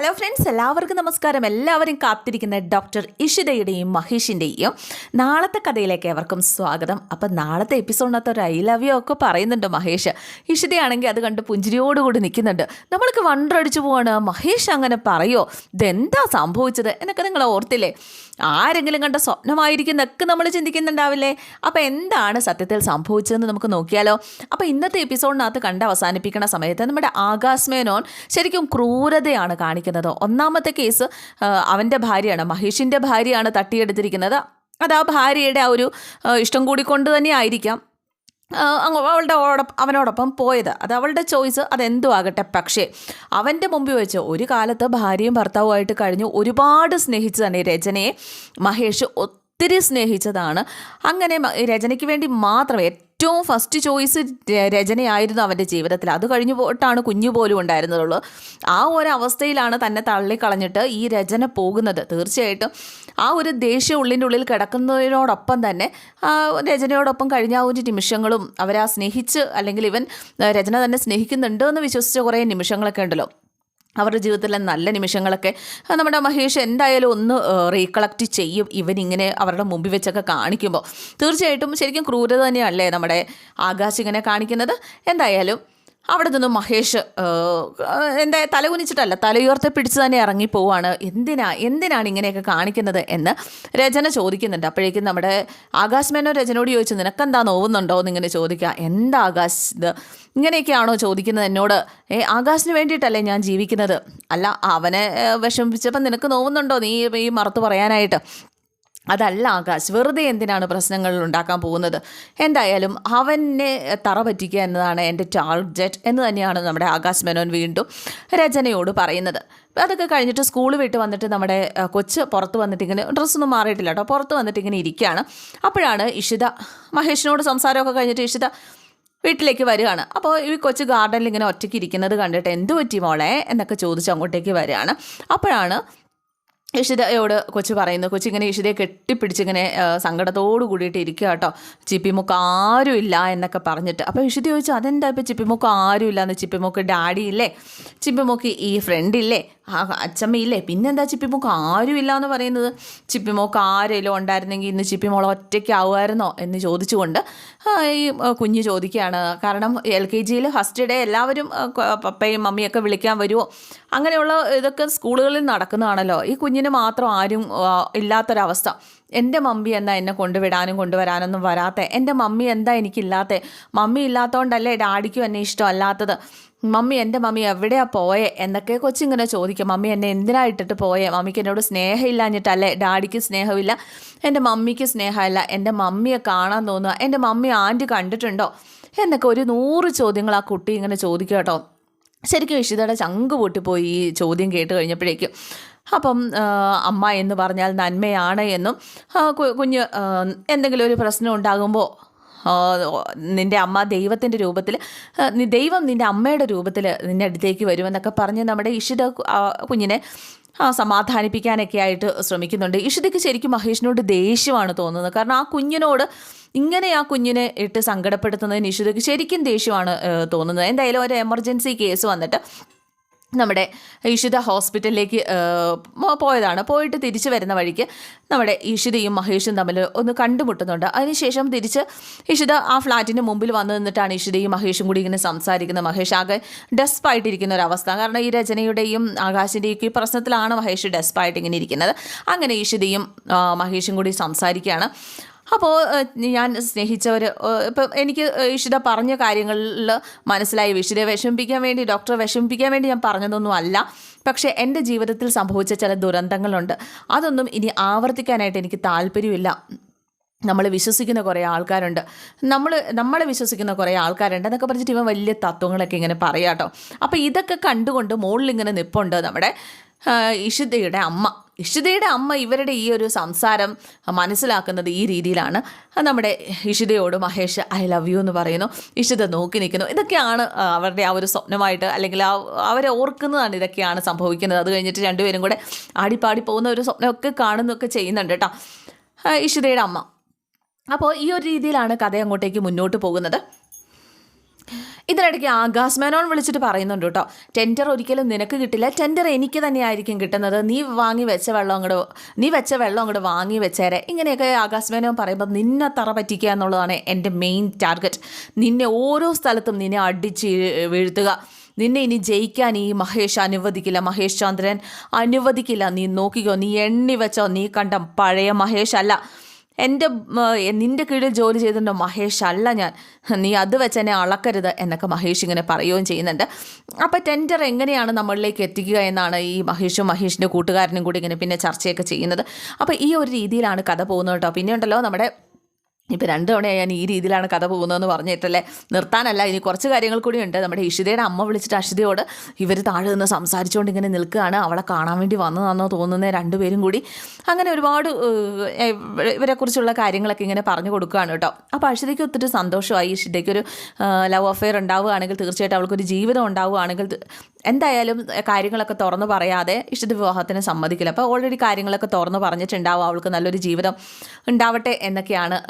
Hello friends എല്ലാവർക്കും നമസ്കാരം. എല്ലാവരും കാത്തിരിക്കുന്ന ഡോക്ടർ ഇഷിതയുടെയും മഹേഷിന്റെയും നാളത്തെ കഥയിലേക്ക് എവർക്കും സ്വാഗതം. അപ്പം നാളത്തെ എപ്പിസോഡിനകത്ത് ഒരു ഐ ലവ് യു ഒക്കെ പറയുന്നുണ്ട് മഹേഷ്. ഇഷിതയാണെങ്കിൽ അത് കണ്ട് പുഞ്ചിരിയോടുകൂടി നിൽക്കുന്നുണ്ട്. നമ്മൾക്ക് വണ്ടടിച്ചു പോവാണ്. മഹേഷ് അങ്ങനെ പറയോ? ഇതെന്താ സംഭവിച്ചത്? എന്നൊക്കെ നിങ്ങൾ ഓർത്തില്ലേ? ആരെങ്കിലും കണ്ട സ്വപ്നമായിരിക്കുന്നൊക്കെ നമ്മൾ ചിന്തിക്കുന്നുണ്ടാവില്ലേ? അപ്പോൾ എന്താണ് സത്യത്തിൽ സംഭവിച്ചതെന്ന് നമുക്ക് നോക്കിയാലോ? അപ്പോൾ ഇന്നത്തെ എപ്പിസോഡിനകത്ത് കണ്ട് അവസാനിപ്പിക്കുന്ന സമയത്ത് നമ്മുടെ ആകാശ് മേനോൻ ശരിക്കും ക്രൂരതയാണ് കാണിക്കുന്നത്. ഒന്നാമത്തെ കേസ് അവന്റെ ഭാര്യയാണ്. മഹേഷിന്റെ ഭാര്യയാണ് തട്ടിയെടുത്തിരിക്കുന്നത്. അത് ആ ഭാര്യയുടെ ആ ഒരു ഇഷ്ടം കൂടി കൊണ്ട് തന്നെ ആയിരിക്കാം. അവളുടെ അവനോടൊപ്പം പോയത്. അത് അവളുടെ ചോയ്സ് അതെന്തോ ആകട്ടെ പക്ഷേ അവന്റെ മുമ്പിൽ വെച്ച് ഒരു കാലത്ത് ഭാര്യയും ഭർത്താവുമായിട്ട് കഴിഞ്ഞ്. ഒരുപാട് സ്നേഹിച്ച് തന്നെ രചനയെ. മഹേഷ് ഒത്തിരി സ്നേഹിച്ചതാണ്. അങ്ങനെ രചനയ്ക്ക് വേണ്ടി മാത്രം ഏറ്റവും ഫസ്റ്റ് ചോയ്സ് രചനയായിരുന്നു അവന്റെ ജീവിതത്തിൽ. അത് കഴിഞ്ഞു പോയിട്ടാണ് കുഞ്ഞു പോലും ഉണ്ടായിരുന്നതുള്ളൂ ആ ഒരു അവസ്ഥയിലാണ് തന്നെ തള്ളിക്കളഞ്ഞിട്ട് ഈ രചന പോകുന്നത്. തീർച്ചയായിട്ടും ആ ഒരു ദേഷ്യം ഉള്ളിന്റെ ഉള്ളിൽ കിടക്കുന്നതിനോടൊപ്പം തന്നെ രചനയോടൊപ്പം കഴിഞ്ഞ ആ ഒരു നിമിഷങ്ങളും അവരാ സ്നേഹിച്ച് അല്ലെങ്കിൽ ഇവൻ രചന തന്നെ സ്നേഹിക്കുന്നുണ്ട് എന്ന് വിശ്വസിച്ച കുറേ നിമിഷങ്ങളൊക്കെ ഉണ്ടല്ലോ. അവരുടെ ജീവിതത്തിലെ നല്ല നിമിഷങ്ങളൊക്കെ നമ്മുടെ മഹേഷ് എന്തായാലും ഒന്ന് റീകളക്ട് ചെയ്യും ഇവനിങ്ങനെ അവരുടെ മുമ്പിൽ വെച്ചൊക്കെ കാണിക്കുമ്പോൾ തീർച്ചയായിട്ടും ശരിക്കും ക്രൂരത തന്നെയല്ലേ നമ്മുടെ ആകാശ് ഇങ്ങനെ കാണിക്കുന്നത്? എന്തായാലും അവിടെ നിന്നും മഹേഷ് എന്റെ തലകുനിച്ചിട്ടല്ല തലയുയർത്തി പിടിച്ച് തന്നെ ഇറങ്ങിപ്പോവാണ് എന്തിനാ എന്തിനാണ് ഇങ്ങനെയൊക്കെ കാണിക്കുന്നത് എന്ന് രചന ചോദിക്കുന്നുണ്ട്. അപ്പോഴേക്കും നമ്മുടെ ആകാശ് മേനോ രചനയോട് ചോദിച്ചു നിനക്കെന്താ നോവുന്നുണ്ടോ? എന്നിങ്ങനെ ചോദിക്കുക. എന്താ ആകാശ് ഇത്? ഇങ്ങനെയൊക്കെയാണോ ചോദിക്കുന്നത് എന്നോട്. ഏ ആകാശിന് വേണ്ടിയിട്ടല്ലേ ഞാൻ ജീവിക്കുന്നത്? അല്ല അവനെ വിഷമിപ്പിച്ചപ്പം നിനക്ക് നോവുന്നുണ്ടോ? നീ ഈ മറുത്ത് പറയാനായിട്ട്. അതല്ല ആകാശ് വെറുതെ എന്തിനാണ് പ്രശ്നങ്ങൾ ഉണ്ടാക്കാൻ പോകുന്നത്? എന്തായാലും അവനെ തറ പറ്റിക്കുക എന്നതാണ് എന്റെ ടാർഗറ്റ് എന്ന് തന്നെയാണ് നമ്മുടെ ആകാശ് മേനോൻ വീണ്ടും രചനയോട് പറയുന്നത്. അതൊക്കെ കഴിഞ്ഞിട്ട് സ്കൂൾ വിട്ട് വന്നിട്ട് നമ്മുടെ കൊച്ച് പുറത്ത് വന്നിട്ട് ഇങ്ങനെ ഡ്രസ്സൊന്നും മാറിയിട്ടില്ല കേട്ടോ. പുറത്ത് വന്നിട്ട് ഇങ്ങനെ ഇരിക്കുകയാണ്. അപ്പോഴാണ് ഇഷിത മഹേഷിനോട് സംസാരമൊക്കെ കഴിഞ്ഞിട്ട് ഇഷിത വീട്ടിലേക്ക് വരികയാണ്. അപ്പോൾ ഈ കൊച്ചു ഗാർഡനിൽ ഇങ്ങനെ ഒറ്റയ്ക്ക് ഇരിക്കുന്നത് കണ്ടിട്ട് എന്ത് പറ്റി മോളെ എന്നൊക്കെ ചോദിച്ച് അങ്ങോട്ടേക്ക് വരികയാണ്. അപ്പോഴാണ് ഇഷിതയോട് കൊച്ചു പറയുന്നു? കൊച്ചു ഇങ്ങനെ ഇഷിതയെ കെട്ടിപ്പിടിച്ചിങ്ങനെ സങ്കടത്തോട് കൂടിയിട്ട് ഇരിക്കുക കേട്ടോ ചിപ്പിമുക്ക് ആരും ഇല്ല എന്നൊക്കെ പറഞ്ഞിട്ട്. അപ്പോൾ ഇഷിത ചോദിച്ചു അതെന്താ ഇപ്പോൾ ചിപ്പിമുക്ക് ആരും ഇല്ല എന്ന്? ചിപ്പിമുക്ക് ഡാഡി ഇല്ലേ? ചിപ്പിമുക്ക് ഈ ഫ്രണ്ട് ഇല്ലേ? ആ അച്ചമ്മയില്ലേ പിന്നെന്താ ചിപ്പിമുക്ക് ആരും ഇല്ല എന്ന് പറയുന്നത്? ചിപ്പിമോക്ക് ആരെങ്കിലും ഉണ്ടായിരുന്നെങ്കിൽ ഇന്ന് ചിപ്പിമോൾ ഒറ്റയ്ക്കാവുമായിരുന്നോ എന്ന് ചോദിച്ചുകൊണ്ട് ഈ കുഞ്ഞ് ചോദിക്കുകയാണ്. കാരണം എൽ കെ ജിയിൽ ഫസ്റ്റ് ഡേ എല്ലാവരും പപ്പയും മമ്മിയൊക്കെ വിളിക്കാൻ വരുമോ അങ്ങനെയുള്ള ഇതൊക്കെ സ്കൂളുകളിൽ നടക്കുന്നതാണല്ലോ. ഈ കുഞ്ഞിന് മാത്രം ആരും ഇല്ലാത്തൊരവസ്ഥ. എന്റെ മമ്മി എന്താ എന്നെ കൊണ്ടുവിടാനും കൊണ്ടുവരാനൊന്നും വരാത്ത? എന്റെ മമ്മി എന്താ എനിക്കില്ലാത്ത? മമ്മി ഇല്ലാത്തതുകൊണ്ടല്ലേ ഡാഡിക്കും എന്നെ ഇഷ്ടമല്ലാത്തത്? മമ്മി എന്റെ മമ്മി എവിടെയാണ് പോയെ? എന്നൊക്കെ കൊച്ചിങ്ങനെ ചോദിക്കും. മമ്മി എന്നെ എന്തിനാ ഇട്ടിട്ട് പോയെ? മമ്മിക്ക് എന്നോട് സ്നേഹമില്ലാഞ്ഞിട്ടല്ലേ ഡാഡിക്ക് സ്നേഹമില്ല? എന്റെ മമ്മിക്ക് സ്നേഹമില്ല. എന്റെ മമ്മിയെ കാണാൻ തോന്നുക. എന്റെ മമ്മി ആന്റി കണ്ടിട്ടുണ്ടോ? എന്നൊക്കെ ഒരു നൂറ് ചോദ്യങ്ങൾ ആ കുട്ടി ഇങ്ങനെ ചോദിക്കുക കേട്ടോ. ശരിക്കും ഇഷിതയുടെ ചങ്ക് പൊട്ടിപ്പോയി ഈ ചോദ്യം കേട്ട് കഴിഞ്ഞപ്പോഴേക്കും. അപ്പം അമ്മ എന്ന് പറഞ്ഞാൽ നന്മയാണ് എന്നും കുഞ്ഞ് എന്തെങ്കിലും ഒരു പ്രശ്നം ഉണ്ടാകുമ്പോൾ നിന്റെ അമ്മ ദൈവത്തിന്റെ രൂപത്തിൽ ദൈവം നിന്റെ അമ്മയുടെ രൂപത്തിൽ നിന്റെ അടുത്തേക്ക് വരുമെന്നൊക്കെ പറഞ്ഞ് നമ്മുടെ ഇഷിത കുഞ്ഞിനെ സമാധാനിപ്പിക്കാനൊക്കെ ആയിട്ട് ശ്രമിക്കുന്നുണ്ട്. ഇഷിതയ്ക്ക് ശരിക്കും മഹേഷിനോട് ദേഷ്യമാണ് തോന്നുന്നത്. കാരണം ആ കുഞ്ഞിനോട് ഇങ്ങനെ ആ കുഞ്ഞിനെ ഇട്ട് സങ്കടപ്പെടുത്തുന്നതിന് ഇഷിതയ്ക്ക് ശരിക്കും ദേഷ്യമാണ് തോന്നുന്നത്. എന്തായാലും ഒരു എമർജൻസി കേസ് വന്നിട്ട് നമ്മുടെ ഇഷിത ഹോസ്പിറ്റലിലേക്ക് പോയതാണ്. പോയിട്ട് തിരിച്ചു വരുന്ന വഴിക്ക് നമ്മുടെ ഇഷിതയും മഹേഷും തമ്മിൽ ഒന്ന് കണ്ടുമുട്ടുന്നുണ്ട്. അതിനുശേഷം തിരിച്ച് ഇഷിത ആ ഫ്ലാറ്റിന്റെ മുമ്പിൽ വന്നു നിന്നിട്ടാണ് ഇഷിതയും മഹേഷും കൂടി ഇങ്ങനെ സംസാരിക്കുന്നത്. മഹേഷ് ആകെ ഡെസ്പായിട്ടിരിക്കുന്ന ഒരവസ്ഥ കാരണം ഈ രചനയുടെയും ആകാശിന്റെയും ഈ പ്രശ്നത്തിലാണ് മഹേഷ് ഡെസ്പായിട്ട് ഇങ്ങനെ ഇരിക്കുന്നത്. അങ്ങനെ ഇഷിതയും ആ, മഹേഷും കൂടി സംസാരിക്കുകയാണ്. അപ്പോൾ ഞാൻ സ്നേഹിച്ചവർ ഇപ്പം എനിക്ക് ഇഷിത പറഞ്ഞ കാര്യങ്ങളിൽ മനസ്സിലായി. ഇഷിതയെ വിഷമിപ്പിക്കാൻ വേണ്ടി ഡോക്ടറെ വിഷമിപ്പിക്കാൻ വേണ്ടി ഞാൻ പറഞ്ഞതൊന്നും അല്ല. പക്ഷേ എന്റെ ജീവിതത്തിൽ സംഭവിച്ച ചില ദുരന്തങ്ങളുണ്ട്. അതൊന്നും ഇനി ആവർത്തിക്കാനായിട്ട് എനിക്ക് താല്പര്യമില്ല. നമ്മൾ വിശ്വസിക്കുന്ന കുറേ ആൾക്കാരുണ്ട്. നമ്മൾ നമ്മളെ വിശ്വസിക്കുന്ന കുറേ ആൾക്കാരുണ്ട് എന്നൊക്കെ പറഞ്ഞിട്ട് ഇവൻ വലിയ തത്വങ്ങളൊക്കെ ഇങ്ങനെ പറയാം കേട്ടോ അപ്പോൾ ഇതൊക്കെ കണ്ടുകൊണ്ട് മുകളിൽ ഇങ്ങനെ നിപ്പുണ്ട് നമ്മുടെ ഇഷിതയുടെ അമ്മ. ഇഷിതയുടെ അമ്മ ഇവരുടെ ഈ ഒരു സംസാരം മനസ്സിലാക്കുന്നത് ഈ രീതിയിലാണ്. നമ്മുടെ ഇഷിതയോട് മഹേഷ് ഐ ലവ് യു എന്ന് പറയുന്നു. ഇഷിത നോക്കി നിൽക്കുന്നു. ഇതൊക്കെയാണ് അവരുടെ ആ ഒരു സ്വപ്നമായിട്ട് അല്ലെങ്കിൽ ആ അവരെ ഓർക്കുന്നതാണ് ഇതൊക്കെയാണ് സംഭവിക്കുന്നത്. അത് കഴിഞ്ഞിട്ട് രണ്ടുപേരും കൂടെ ആടിപ്പാടി പോകുന്ന ഒരു സ്വപ്നമൊക്കെ കാണുന്നൊക്കെ ചെയ്യുന്നുണ്ട് കേട്ടോ. ഇഷിതയുടെ അമ്മ. അപ്പോൾ ഈ ഒരു രീതിയിലാണ് കഥ അങ്ങോട്ടേക്ക് മുന്നോട്ട് പോകുന്നത്. ഇതിനിടയ്ക്ക് ആകാശ് മേനോൻ വിളിച്ചിട്ട് പറയുന്നുണ്ട് കേട്ടോ ടെൻഡർ ഒരിക്കലും നിനക്ക് കിട്ടില്ല. ടെൻഡർ എനിക്ക് തന്നെയായിരിക്കും കിട്ടുന്നത്. നീ വാങ്ങി വെച്ച വെള്ളം അങ്ങോട്ട് നീ വെച്ച വെള്ളം അങ്ങോട്ട് വാങ്ങി വെച്ചേരെ. ഇങ്ങനെയൊക്കെ ആകാശ് മേനോൻ പറയുമ്പോൾ നിന്നെ തറ പറ്റിക്കുക എന്നുള്ളതാണ് എന്റെ മെയിൻ ടാർഗറ്റ് നിന്നെ ഓരോ സ്ഥലത്തും നിന്നെ അടിച്ച് വീഴ്ത്തുക. നിന്നെ ഇനി ജയിക്കാൻ ഈ മഹേഷ് അനുവദിക്കില്ല. മഹേഷ് ചന്ദ്രൻ അനുവദിക്കില്ല. നീ നോക്കിക്കോ നീ എണ്ണി വെച്ചോ. നീ കണ്ട പഴയ മഹേഷ് അല്ല. എന്റെ നിന്റെ കീഴിൽ ജോലി ചെയ്തിട്ടുണ്ടോ മഹേഷ്? അല്ല ഞാൻ. നീ അത് വെച്ച് എന്നെ അളക്കരുത് എന്നൊക്കെ മഹേഷ് ഇങ്ങനെ പറയുകയും ചെയ്യുന്നുണ്ട്. അപ്പോൾ ടെൻഡർ എങ്ങനെയാണ് നമ്മളിലേക്ക് എത്തിക്കുക എന്നാണ് ഈ മഹേഷും മഹേഷിന്റെ കൂട്ടുകാരനും കൂടി ഇങ്ങനെ പിന്നെ ചർച്ചയൊക്കെ ചെയ്യുന്നത്. അപ്പോൾ ഈ ഒരു രീതിയിലാണ് കഥ പോകുന്നത് കേട്ടോ. പിന്നെ ഉണ്ടല്ലോ നമ്മുടെ ഇപ്പോൾ രണ്ട് തവണയായി ഞാൻ ഈ രീതിയിലാണ് കഥ പോകുന്നതെന്ന് പറഞ്ഞിട്ടല്ലേ? നിർത്താനല്ല ഇനി കുറച്ച് കാര്യങ്ങൾ കൂടി ഉണ്ട്. നമ്മുടെ ഇഷിതയുടെ അമ്മ വിളിച്ചിട്ട് അഷിതയോട് ഇവർ താഴെ നിന്ന് സംസാരിച്ചുകൊണ്ട് ഇങ്ങനെ നിൽക്കുകയാണ്. അവളെ കാണാൻ വേണ്ടി വന്നതാണെന്നോ തോന്നുന്ന രണ്ടുപേരും കൂടി. അങ്ങനെ ഒരുപാട് ഇവരെക്കുറിച്ചുള്ള കാര്യങ്ങളൊക്കെ ഇങ്ങനെ പറഞ്ഞു കൊടുക്കുകയാണ് കേട്ടോ. അപ്പോൾ അഷിതയ്ക്ക് ഒത്തിരി സന്തോഷമായി. ഇഷിതയ്ക്കൊരു ലവ് അഫെയർ ഉണ്ടാവുകയാണെങ്കിൽ തീർച്ചയായിട്ടും അവൾക്കൊരു ജീവിതം ഉണ്ടാവുകയാണെങ്കിൽ എന്തായാലും കാര്യങ്ങളൊക്കെ തുറന്നു പറയാതെ ഇഷ്ട വിവാഹത്തിന് സമ്മതിക്കില്ല. അപ്പോൾ ഓൾറെഡി കാര്യങ്ങളൊക്കെ തുറന്ന് പറഞ്ഞിട്ടുണ്ടാവും അവൾക്ക് നല്ലൊരു ജീവിതം ഉണ്ടാവട്ടെ എന്നൊക്കെയാണ്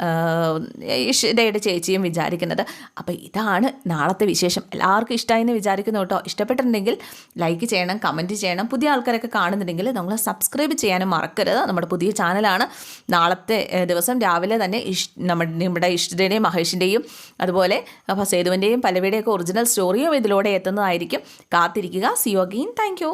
ഇഷ്ടയുടെ ചേച്ചിയും വിചാരിക്കുന്നത്. അപ്പോൾ ഇതാണ് നാളത്തെ വിശേഷം. എല്ലാവർക്കും ഇഷ്ടമായി എന്ന് വിചാരിക്കുന്നു കേട്ടോ. ഇഷ്ടപ്പെട്ടിട്ടുണ്ടെങ്കിൽ ലൈക്ക് ചെയ്യണം കമന്റ് ചെയ്യണം. പുതിയ ആൾക്കാരൊക്കെ കാണുന്നുണ്ടെങ്കിൽ നമ്മൾ സബ്സ്ക്രൈബ് ചെയ്യാനും മറക്കരുത്. നമ്മുടെ പുതിയ ചാനലാണ് നാളത്തെ ദിവസം. രാവിലെ തന്നെ ഇഷ് നമ്മുടെ നമ്മുടെ ഇഷ്ടയുടെയും മഹേഷിന്റെയും അതുപോലെ സേതുവിന്റെയും പലവിയുടെയൊക്കെ ഒറിജിനൽ സ്റ്റോറിയും ഇതിലൂടെ എത്തുന്നതായിരിക്കും. കാത്തിരിക്കുക see you again thank you